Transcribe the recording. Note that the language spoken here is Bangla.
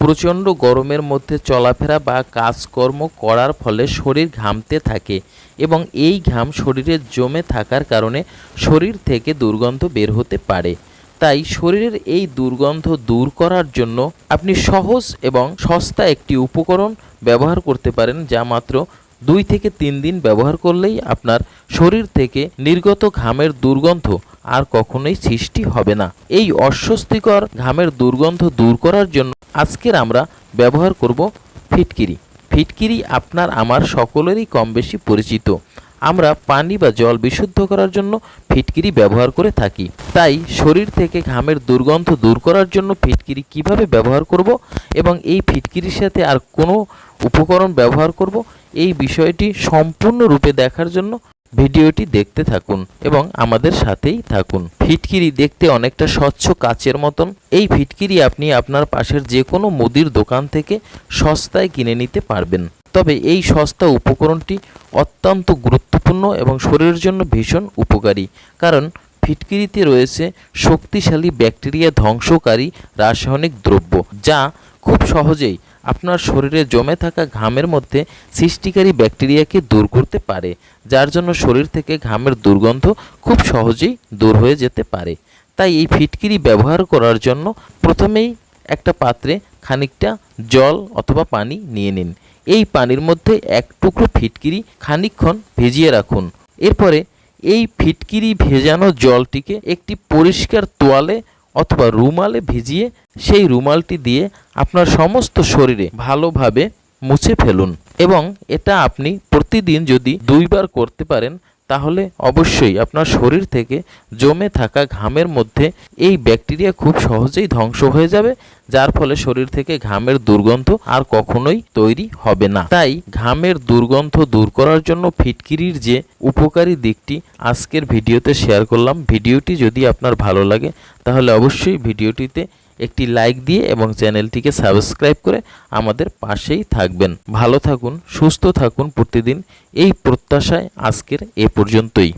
প্রচণ্ড গরমের মধ্যে চলাফেরা বা কাজকর্ম করার ফলে শরীর ঘামতে থাকে এবং এই ঘাম শরীরে জমে থাকার কারণে শরীর থেকে দুর্গন্ধ বের হতে পারে। তাই শরীরের এই দুর্গন্ধ দূর করার জন্য আপনি সহজ এবং সস্তা একটি উপকরণ ব্যবহার করতে পারেন যা মাত্র দুই থেকে তিন দিন ব্যবহার করলেই আপনার শরীর থেকে নির্গত ঘামের দুর্গন্ধ আর কখনোই সৃষ্টি হবে না। এই অস্বস্তিকর ঘামের দুর্গন্ধ দূর করার জন্য আজকের আমরা ব্যবহার করব ফিটকিরি। ফিটকিরি আপনার আমার সকলেরই কম বেশি পরিচিত। আমরা পানি বা জল বিশুদ্ধ করার জন্য ফিটকিরি ব্যবহার করে থাকি। তাই শরীর থেকে ঘামের দুর্গন্ধ দূর করার জন্য ফিটকিরি কীভাবে ব্যবহার করব এবং এই ফিটকিরির সাথে আর কোনো উপকরণ ব্যবহার করব, এই বিষয়টি সম্পূর্ণরূপে দেখার জন্য ভিডিওটি দেখতে থাকুন এবং আমাদের সাথেই থাকুন। ফিটকিরি দেখতে অনেকটা স্বচ্ছ কাচের মতন। এই ফিটকিরি আপনি আপনার পাশের যে কোনো মুদির দোকান থেকে সস্তায় কিনে নিতে পারবেন। তবে এই সস্তা উপকরণটি অত্যন্ত গুরুত্বপূর্ণ এবং শরীরের জন্য ভীষণ উপকারী। কারণ ফিটকিরিতে রয়েছে শক্তিশালী ব্যাকটেরিয়া ধ্বংসকারী রাসায়নিক দ্রব্য, যা খুব সহজেই আপনার শরীরে জমে থাকা ঘামের মধ্যে সৃষ্টিকারী ব্যাকটেরিয়াকে দূর করতে পারে, যার জন্য শরীর থেকে ঘামের দুর্গন্ধ খুব সহজেই দূর হয়ে যেতে পারে। তাই এই ফিটকিরি ব্যবহার করার জন্য প্রথমেই একটা পাত্রে খানিকটা জল অথবা পানি নিয়ে নিন। এই পানির মধ্যে এক টুকরো ফিটকিরি খানিকক্ষণ ভিজিয়ে রাখুন। এরপরে এই ফিটকিরি ভেজানো জলটিকে একটি পরিষ্কার তোয়ালে অথবা রুমালে ভিজিয়ে সেই রুমালটি দিয়ে আপনার সমস্ত শরীরে ভালোভাবে মুছে ফেলুন। এবং এটা আপনি প্রতিদিন যদি দুইবার করতে পারেন তাহলে অবশ্যই আপনার শরীর থেকে জমে থাকা ঘামের মধ্যে এই ব্যাকটেরিয়া খুব সহজেই ধ্বংস হয়ে যাবে, যার ফলে শরীর থেকে ঘামের দুর্গন্ধ আর কখনোই তৈরি হবে না। তাই ঘামের দুর্গন্ধ দূর করার জন্য ফিটকিরির যে উপকারী দিকটি আজকের ভিডিওতে শেয়ার করলাম। ভিডিওটি যদি আপনার ভালো লাগে, তাহলে অবশ্যই ভিডিওটিতে একটি লাইক দিয়ে এবং চ্যানেলটিকে সাবস্ক্রাইব করে আমাদের পাশেই থাকবেন। ভালো থাকুন, সুস্থ থাকুন প্রতিদিন। এই প্রত্যাশায় আজকের এ পর্যন্তই।